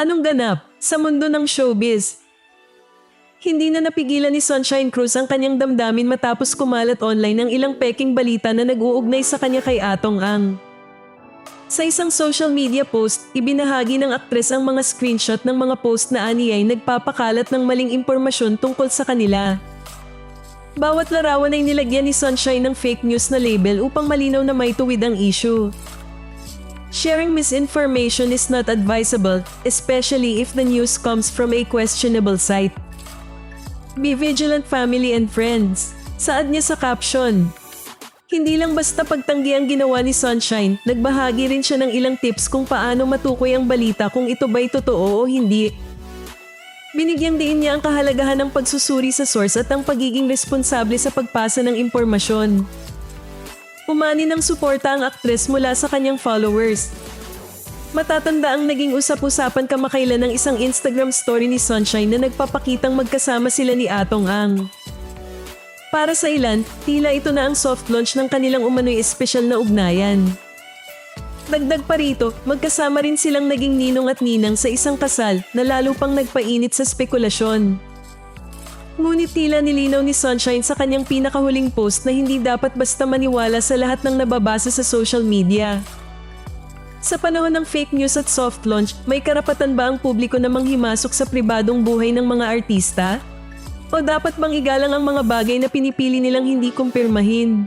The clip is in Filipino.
Anong ganap sa mundo ng showbiz? Hindi na napigilan ni Sunshine Cruz ang kanyang damdamin matapos kumalat online ang ilang peking balita na nag-uugnay sa kanya kay Atong Ang. Sa isang social media post, ibinahagi ng aktres ang mga screenshot ng mga post na aniyay nagpapakalat ng maling impormasyon tungkol sa kanila. Bawat larawan ay nilagyan ni Sunshine ng fake news na label upang malinaw na may tuwid ang issue. Sharing misinformation is not advisable, especially if the news comes from a questionable site. Be vigilant family and friends. Saad niya sa caption. Hindi lang basta pagtanggi ang ginawa ni Sunshine, nagbahagi rin siya ng ilang tips kung paano matukoy ang balita kung ito ba'y totoo o hindi. Binigyang diin niya ang kahalagahan ng pagsusuri sa source at ang pagiging responsable sa pagpasa ng impormasyon. Umani ng suporta ang aktres mula sa kanyang followers. Matatanda ang naging usap-usapan kamakailan ng isang Instagram story ni Sunshine na nagpapakitang magkasama sila ni Atong Ang. Para sa ilan, tila ito na ang soft launch ng kanilang umano'y espesyal na ugnayan. Dagdag pa rito, magkasama rin silang naging ninong at ninang sa isang kasal na lalo pang nagpainit sa spekulasyon. Ngunit tila nilinaw ni Sunshine sa kanyang pinakahuling post na hindi dapat basta maniwala sa lahat ng nababasa sa social media. Sa panahon ng fake news at soft launch, may karapatan ba ang publiko na manghimasok sa pribadong buhay ng mga artista? O dapat bang igalang ang mga bagay na pinipili nilang hindi kumpirmahin?